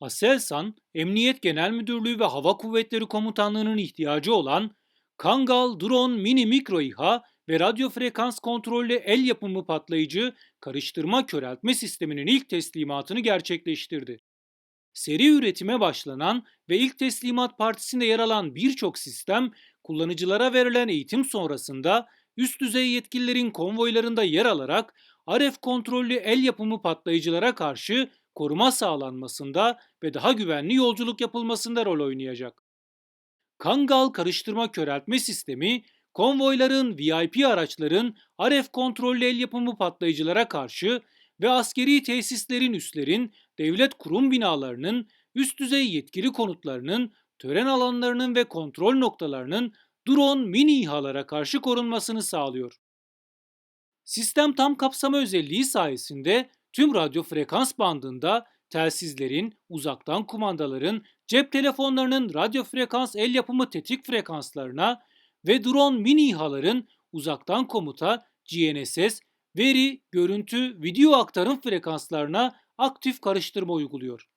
Aselsan, Emniyet Genel Müdürlüğü ve Hava Kuvvetleri Komutanlığı'nın ihtiyacı olan Kangal Drone Mini Mikro İHA ve radyo frekans kontrollü el yapımı patlayıcı karıştırma köreltme sisteminin ilk teslimatını gerçekleştirdi. Seri üretime başlanan ve ilk teslimat partisinde yer alan birçok sistem kullanıcılara verilen eğitim sonrasında üst düzey yetkililerin konvoylarında yer alarak RF kontrollü el yapımı patlayıcılara karşı koruma sağlanmasında ve daha güvenli yolculuk yapılmasında rol oynayacak. Kangal karıştırma köreltme sistemi, konvoyların, VIP araçların, RF kontrollü el yapımı patlayıcılara karşı ve askeri tesislerin üslerin, devlet kurum binalarının, üst düzey yetkili konutlarının, tören alanlarının ve kontrol noktalarının drone mini İHA'lara karşı korunmasını sağlıyor. Sistem tam kapsama özelliği sayesinde tüm radyo frekans bandında telsizlerin, uzaktan kumandaların, cep telefonlarının radyo frekans el yapımı tetik frekanslarına ve drone mini İHA'ların uzaktan komuta, GNSS, veri, görüntü, video aktarım frekanslarına aktif karıştırma uyguluyor.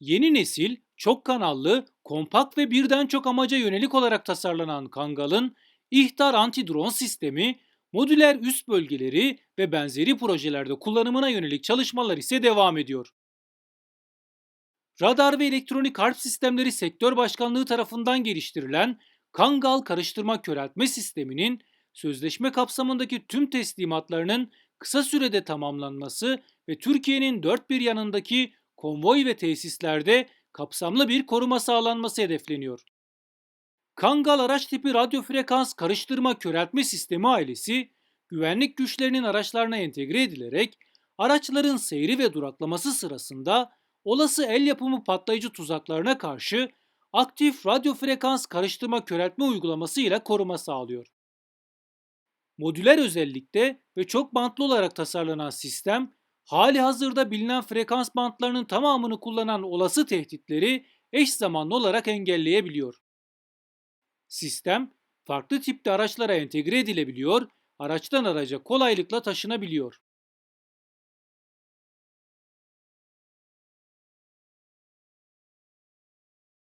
Yeni nesil, çok kanallı, kompakt ve birden çok amaca yönelik olarak tasarlanan Kangal'ın ihtar anti-drone sistemi, modüler üst bölgeleri ve benzeri projelerde kullanımına yönelik çalışmalar ise devam ediyor. Radar ve elektronik harp sistemleri sektör başkanlığı tarafından geliştirilen Kangal karıştırma köreltme sisteminin sözleşme kapsamındaki tüm teslimatlarının kısa sürede tamamlanması ve Türkiye'nin dört bir yanındaki konvoy ve tesislerde kapsamlı bir koruma sağlanması hedefleniyor. Kangal araç tipi radyo frekans karıştırma köreltme sistemi ailesi, güvenlik güçlerinin araçlarına entegre edilerek araçların seyri ve duraklaması sırasında olası el yapımı patlayıcı tuzaklarına karşı aktif radyo frekans karıştırma köreltme uygulaması ile koruma sağlıyor. Modüler özellikte ve çok bantlı olarak tasarlanan sistem, hali hazırda bilinen frekans bantlarının tamamını kullanan olası tehditleri eş zamanlı olarak engelleyebiliyor. Sistem, farklı tipte araçlara entegre edilebiliyor, araçtan araca kolaylıkla taşınabiliyor.